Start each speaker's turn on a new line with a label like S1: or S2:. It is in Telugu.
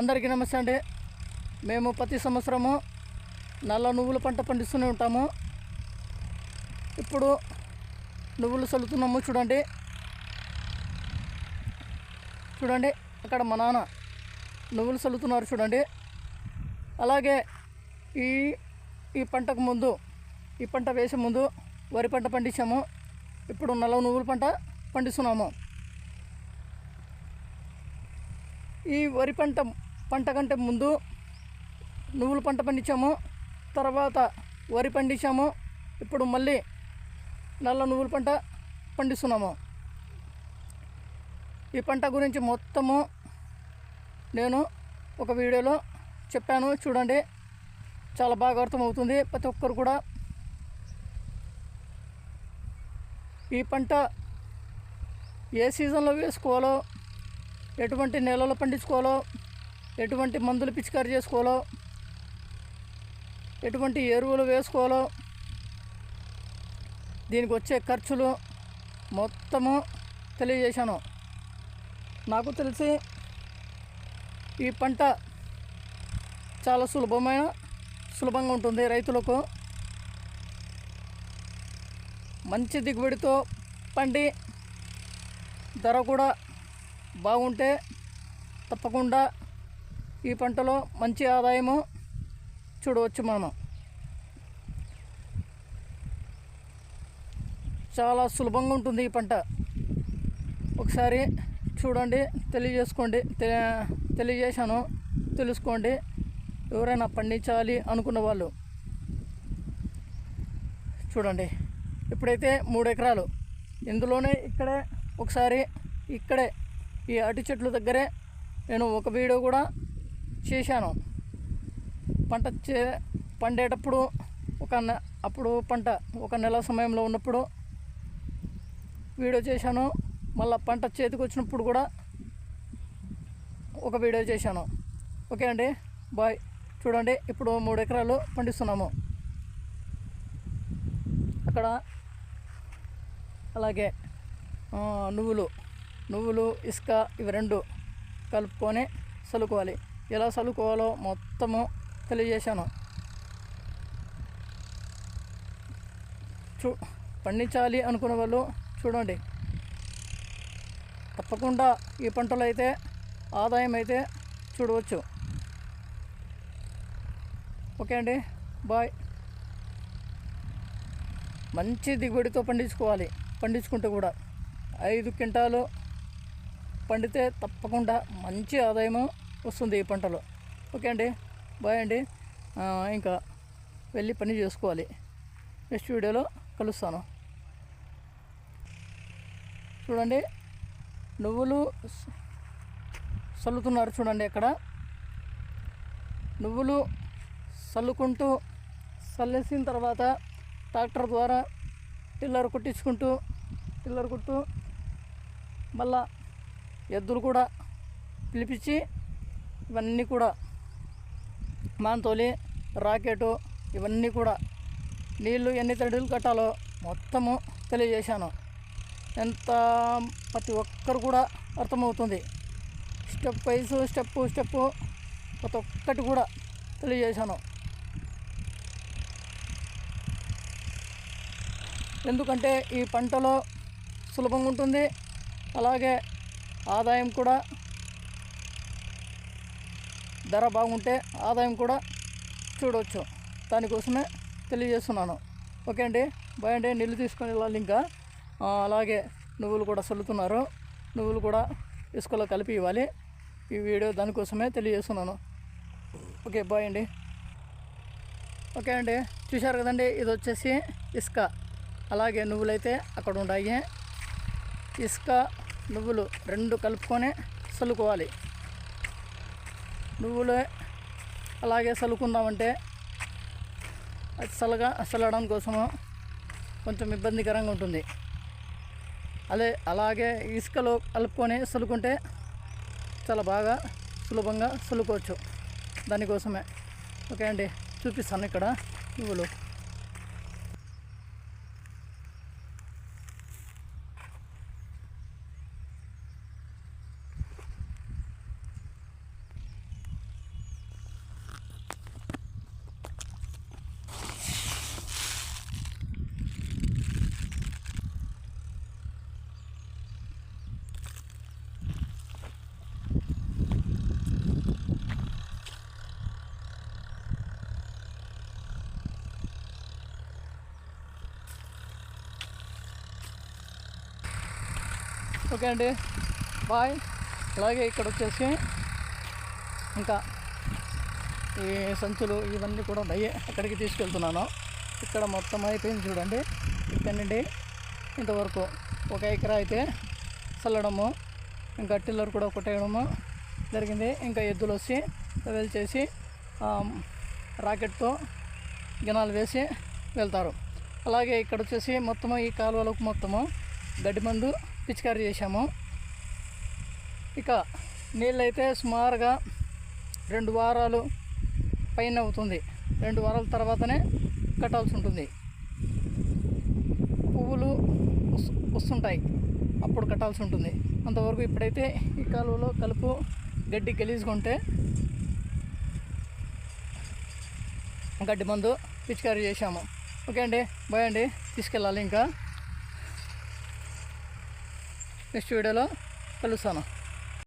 S1: అందరికీ నమస్తే అండి. మేము ప్రతి సంవత్సరము నల్ల నువ్వుల పంట పండిస్తూనే ఉంటాము. ఇప్పుడు నువ్వులు చల్లుతున్నాము చూడండి. చూడండి అక్కడ మా నాన్న నువ్వులు చల్లుతున్నారు చూడండి. అలాగే ఈ ఈ పంటకు ముందు ఈ పంట వేసే ముందు వరి పంట పండించాము. ఇప్పుడు నల్ల నువ్వుల పంట పండిస్తున్నాము. ఈ వరి పంట పంట కంటే ముందు నువ్వుల పంట పండించాము తర్వాత వరి పండించాము ఇప్పుడు మళ్ళీ నల్ల నువ్వుల పంట పండిస్తున్నాము. ఈ పంట గురించి మొత్తము నేను ఒక వీడియోలో చెప్పాను చూడండి. చాలా బాగా అర్థమవుతుంది ప్రతి ఒక్కరు కూడా. ఈ పంట ఏ సీజన్లో వేసుకోవాలో ఎటువంటి నెలలో పండించుకోవాలో ఎటువంటి మందులు పిచికారి చేసుకోవాలో ఎటువంటి ఎరువులు వేసుకోవాలో దీనికి వచ్చే ఖర్చులు మొత్తము తెలియజేశాను. నాకు తెలిసి ఈ పంట చాలా సులభమైన సులభంగా ఉంటుంది రైతులకు. మంచి దిగుబడితో పండి ధర కూడా బాగుంటే తప్పకుండా ఈ పంటలో మంచి ఆదాయము చూడవచ్చు మనం చాలా సులభంగా ఉంటుంది ఈ పంట. ఒకసారి చూడండి తెలియజేసుకోండి తెలియజేశాను తెలుసుకోండి. ఎవరైనా పండించాలి అనుకున్న వాళ్ళు చూడండి. ఇప్పుడైతే మూడు ఎకరాలు. ఇందులోనే ఇక్కడే ఒకసారి ఇక్కడే ఈ అరటి చెట్ల దగ్గరే నేను ఒక వీడియో కూడా చేశాను. పంట చే పండేటప్పుడు ఒక నె అప్పుడు పంట ఒక నెల సమయంలో ఉన్నప్పుడు వీడియో చేశాను. మళ్ళీ పంట చేతికి వచ్చినప్పుడు కూడా ఒక వీడియో చేశాను. ఓకే అండి. బాయ్. చూడండి. ఇప్పుడు మూడు ఎకరాలు పండిస్తున్నాము. అక్కడ అలాగే నువ్వులు నువ్వులు ఇసుక ఇవి రెండు కలుపుకొని చల్లుకోవాలి ఎలా చల్లుకోవాలో మొత్తము తెలియజేశాను. చూ పండించాలి అనుకునే వాళ్ళు చూడండి. తప్పకుండా ఈ పంటలు అయితే ఆదాయం అయితే చూడవచ్చు. ఓకే అండి బాయ్. మంచి దిగుబడితో పండించుకోవాలి పండించుకుంటే కూడా. ఐదు క్వింటాలు పండితే తప్పకుండా మంచి ఆదాయము వస్తుంది ఈ పంటలో. ఓకే అండి. బాయ్ అండి. ఇంకా వెళ్ళి పని చేసుకోవాలి. నెక్స్ట్ వీడియోలో కలుస్తాను. చూడండి. నువ్వులు చల్లుతున్నారు చూడండి అక్కడ. నువ్వులు చల్లుకుంటూ చల్లేసిన తర్వాత ట్రాక్టర్ ద్వారా టిల్లర్ కుట్టించుకుంటూ టిల్లర్ కుట్టు మళ్ళా ఎద్దులు కూడా పిలిపించి ఇవన్నీ కూడా మాంతోలి రాకెటు ఇవన్నీ కూడా నీళ్ళు ఎన్ని తడులు కట్టాలో మొత్తము తెలియజేశాను. ఎంత ప్రతి ఒక్కరు కూడా అర్థమవుతుంది. స్టెప్ వైజ్ స్టెప్ స్టెప్ ప్రతి ఒక్కటి కూడా తెలియజేశాను. ఎందుకంటే ఈ పంటలో సులభంగా ఉంటుంది. అలాగే ఆదాయం కూడా ధర బాగుంటే ఆదాయం కూడా చూడవచ్చు దానికోసమే తెలియజేస్తున్నాను. ఓకే అండి. బాయ్ అండి. నీళ్ళు తీసుకొని వెళ్ళాలి ఇంకా. అలాగే నువ్వులు కూడా చల్లుతున్నారు. నువ్వులు కూడా ఇసుకలో కలిపి ఇవ్వాలి. ఈ వీడియో దానికోసమే తెలియజేస్తున్నాను. ఓకే బాయ్ అండి. ఓకే అండి. చూశారు కదండి? ఇది వచ్చేసి ఇసుక. అలాగే నువ్వులైతే అక్కడ ఉన్నాయి ఇసుక నువ్వులు రెండు కలుపుకొని చల్లుకోవాలి. నువ్వులే అలాగే చల్లుకుందామంటే అది చల్లగా చల్లడం కోసము కొంచెం ఇబ్బందికరంగా ఉంటుంది. అదే అలాగే ఇసుకలో కలుపుకొని చల్లుకుంటే చాలా బాగా సులభంగా చల్లుకోవచ్చు దానికోసమే. ఓకే అండి చూపిస్తాను ఇక్కడ నువ్వులు. ఓకే అండి. బాయ్ అలాగే ఇక్కడ వచ్చేసి ఇంకా ఈ సంచులు ఇవన్నీ కూడా దయ్యే అక్కడికి తీసుకెళ్తున్నాను. ఇక్కడ మొత్తం అయిపోయింది చూడండి. ఇక్కడ నుండి ఇంతవరకు ఒక ఎకరా అయితే చల్లడము ఇంకా టిల్లర్ కూడా కొట్టేయడము జరిగింది. ఇంకా ఎద్దులు వచ్చి వెల్ చేసి రాకెట్తో గినాలు వేసి వెళ్తారు. అలాగే ఇక్కడ వచ్చేసి మొత్తము ఈ కాలువలకు మొత్తము గడ్డి మందు పిచికారీ చేశాము. ఇక నీళ్ళైతే సుమారుగా రెండు వారాలు పైన అవుతుంది. రెండు వారాల తర్వాతనే కట్టాల్సి ఉంటుంది. పువ్వులు వస్తుంటాయి. అప్పుడు కట్టాల్సి ఉంటుంది. అంతవరకు ఇప్పుడైతే ఈ కాలువలో కలుపు గడ్డి గలీజుకుంటే ఉంటే గడ్డి మందు పిచికారీ చేశాము. ఓకే అండి బాయ్ అండి తీసుకెళ్ళాలి ఇంకా. నెక్స్ట్ వీడియోలో కలుస్తాను.